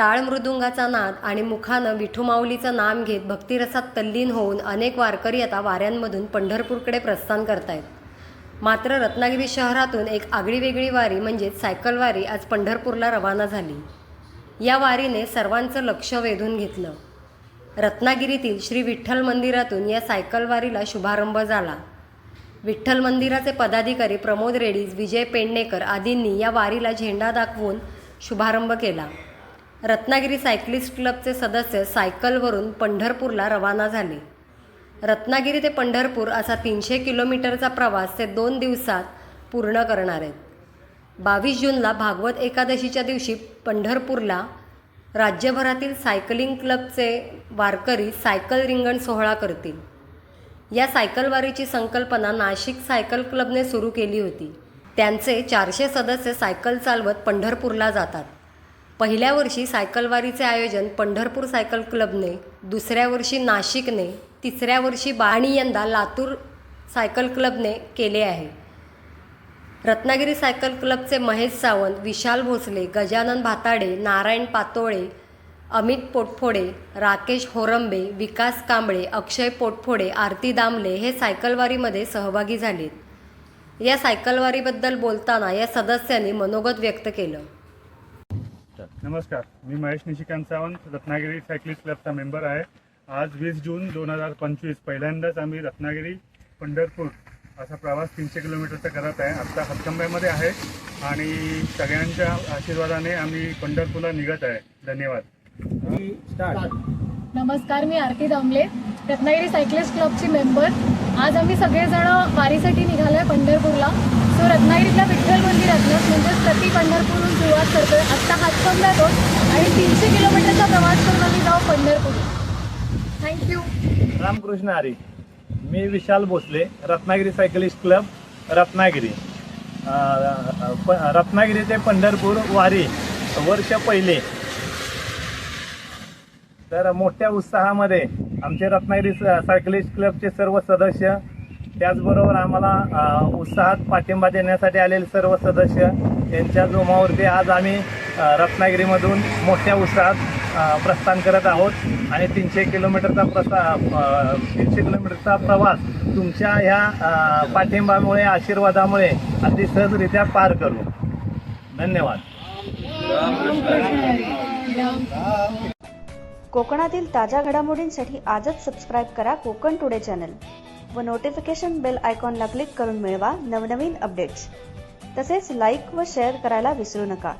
टाळ मृदुंगाचा नाद आणि मुखानं विठुमाऊलीचं नाम घेत भक्तिरसात तल्लीन होऊन अनेक वारकरी आता वाऱ्यांमधून पंढरपूरकडे प्रस्थान करतायत. मात्र रत्नागिरी शहरातून एक आगळीवेगळी वारी म्हणजेच सायकल वारी आज पंढरपूरला रवाना झाली. या वारीने सर्वांचं लक्ष वेधून घेतलं. रत्नागिरीतील श्री विठ्ठल मंदिरातून या सायकल वारीला शुभारंभ झाला. विठ्ठल मंदिराचे पदाधिकारी प्रमोद रेड्डीज विजय पेडणेकर आदींनी या वारीला झेंडा दाखवून शुभारंभ केला. रत्नागिरी सायक्लिस्ट क्लबचे सदस्य सायकलवरून पंढरपूरला रवाना झाले. रत्नागिरी ते पंढरपूर असा तीनशे किलोमीटरचा प्रवास ते दोन दिवसात पूर्ण करणार आहेत. बावीस जूनला भागवत एकादशीच्या दिवशी पंढरपूरला राज्यभरातील सायकलिंग क्लबचे वारकरी सायकल रिंगण सोहळा करतील. या सायकलवारीची संकल्पना नाशिक सायकल क्लबने सुरू केली होती. त्यांचे चारशे सदस्य सायकल चालवत पंढरपूरला जातात. पहिल्या वर्षी सायकलवारीचे आयोजन पंढरपूर सायकल क्लबने दुसऱ्या वर्षी नाशिकने तिसऱ्या वर्षी बा आणि यंदा लातूर सायकल क्लबने केले आहे. रत्नागिरी सायकल क्लबचे महेश सावंत विशाल भोसले गजानन भाताडे नारायण पातोळे अमित पोटफोडे राकेश होरंबे विकास कांबळे अक्षय पोटफोडे आरती दामले हे सायकलवारीमध्ये सहभागी झालेत. या सायकलवारीबद्दल बोलताना या सदस्यांनी मनोगत व्यक्त केलं. नमस्कार. मी महेश निशिकांत सावंत रत्नागिरी सायकलिस्ट क्लबचा मेंबर आहे. आज वीस जून दोन हजार पंचवीस पहिल्यांदाच आम्ही रत्नागिरी पंढरपूर असा प्रवास तीनशे किलोमीटरचा करत आहे. आत्ता हातकंब्यामध्ये आहे आणि सगळ्यांच्या आशीर्वादाने आम्ही पंढरपूरला निघत आहे. धन्यवाद. नमस्कार मी आरती दामले रत्नागिरी सायकलिस्ट क्लबची मेंबर आज आम्ही सगळेजण वारीसाठी निघालोय पंढरपूरला. सो रत्नागिरीतल्या विठ्ठल मंदिरातनं म्हणजेच प्रति पंढरपूरहून सुरुवात करतोय. आत्ता हातकंब्यातून आणि तीनशे किलोमीटरचा प्रवास करून आम्ही जाऊ पंढरपूर थँक्यू रामकृष्ण हरी. मी विशाल भोसले रत्नागिरी सायकलिस्ट क्लब रत्नागिरी. रत्नागिरी ते पंढरपूर वारी वर्ष पहिले. तर मोठ्या उत्साहामध्ये आमचे रत्नागिरी सायकलिस्ट क्लबचे सर्व सदस्य त्याचबरोबर आम्हाला उत्साहात पाठिंबा देण्यासाठी आलेले सर्व सदस्य यांच्या जोमावरती आज आम्ही रत्नागिरीमधून मोठ्या उत्साहात प्रस्थान करत आहोत. आणि तीनशे किलोमीटरचा प्रसा तीनशे किलोमीटरचा प्रवास तुमच्या ह्या पाठिंबामुळे आशीर्वादामुळे अगदी सहजरित्या पार करू. धन्यवाद. कोकणातील ताज्या घडामोडींसाठी आजच सबस्क्राईब करा कोकण टुडे चॅनल व नोटिफिकेशन बेल आयकॉनला क्लिक करून मिळवा नवनवीन अपडेट्स तसेच लाईक व शेअर करायला विसरू नका.